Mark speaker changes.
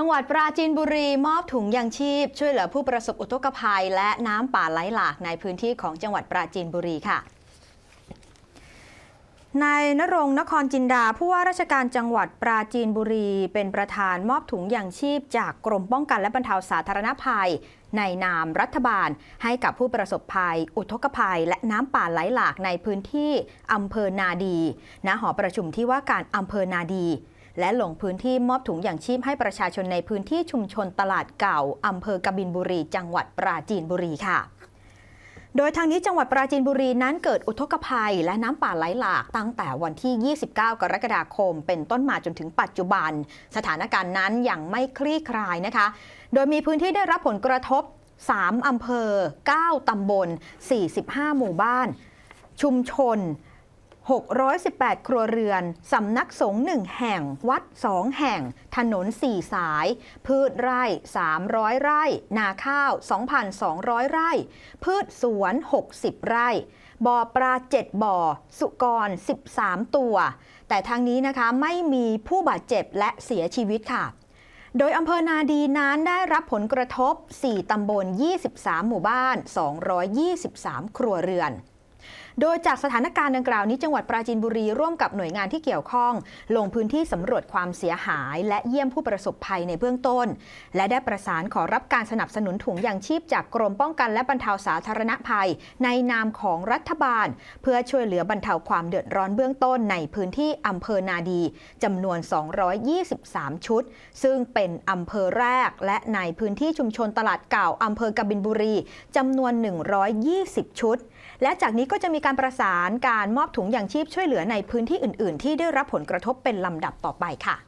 Speaker 1: จังหวัดปราจีนบุรีมอบถุงยางชีพ ช่วยเหลือผู้ประสบอุทกภัย และน้ำป่าไหลหลากในพื้นที่ของจังหวัดปราจีนบุรีค่ะนายนรงนครจินดา ผู้ว่าราชการจังหวัดปราจีนบุรี เป็นประธานมอบถุงยางชีพ จากกรมป้องกันและบรรเทาสาธารณภัย ในนามรัฐบาล ให้กับผู้ประสบภัย อุทกภัย และน้ำป่าไหลหลากในพื้นที่อำเภอนาดี ณหอประชุมที่ว่าการอำเภอนาดี และลงพื้นที่มอบถุงอย่างชีพให้ประชาชนในพื้นที่ชุมชนตลาดเก่าอำเภอกบินบุรี จังหวัดปราจีนบุรีค่ะโดยทางนี้จังหวัดปราจีนบุรีนั้นเกิดอุทกภัย และน้ำป่าไหลหลากตั้งแต่วันที่ 29 กรกฎาคม เป็นต้นมาจนถึงปัจจุบัน สถานการณ์นั้นยังไม่คลี่คลายนะคะ โดยมีพื้นที่ได้รับผลกระทบ 3 อำเภอ 9 ตำบล 45 หมู่บ้าน ชุมชน 618 ครัวเรือน สำนักสงฆ์1แห่ง วัด 2 แห่ง ถนน 4 สาย พืชไร่ 300 ไร่ นาข้าว 2,200 ไร่ พืชสวน 60 ไร่บ่อปลา 7 บ่อ สุกร 13 ตัว แต่ทางนี้นะคะไม่มีผู้บาดเจ็บและเสียชีวิตค่ะ โดยอำเภอนาดีนั้นได้รับผลกระทบ 4 ตำบล 23 หมู่บ้าน 223 ครัวเรือน โดยจากสถานการณ์ดังกล่าวนี้จังหวัดปราจีนบุรีร่วมกับหน่วยงานที่เกี่ยวข้อง ลงพื้นที่สำรวจความเสียหาย และเยี่ยมผู้ประสบภัยในเบื้องต้น และได้ประสานขอรับการสนับสนุนถุงยางชีพจากกรมป้องกันและบรรเทาสาธารณภัย ในนามของรัฐบาล เพื่อช่วยเหลือบรรเทาความเดือดร้อนเบื้องต้นในพื้นที่อำเภอนาดีจำนวน 223 ชุด ซึ่งเป็นอำเภอแรก และในพื้นที่ชุมชนตลาดเก่าอำเภอกบินบุรีจำนวน 120 ชุด และจากนี้ก็จะมีการประสานการมอบถุงยางชีพช่วยเหลือในพื้นที่อื่น ๆ ที่ได้รับผลกระทบเป็นลำดับต่อไปค่ะ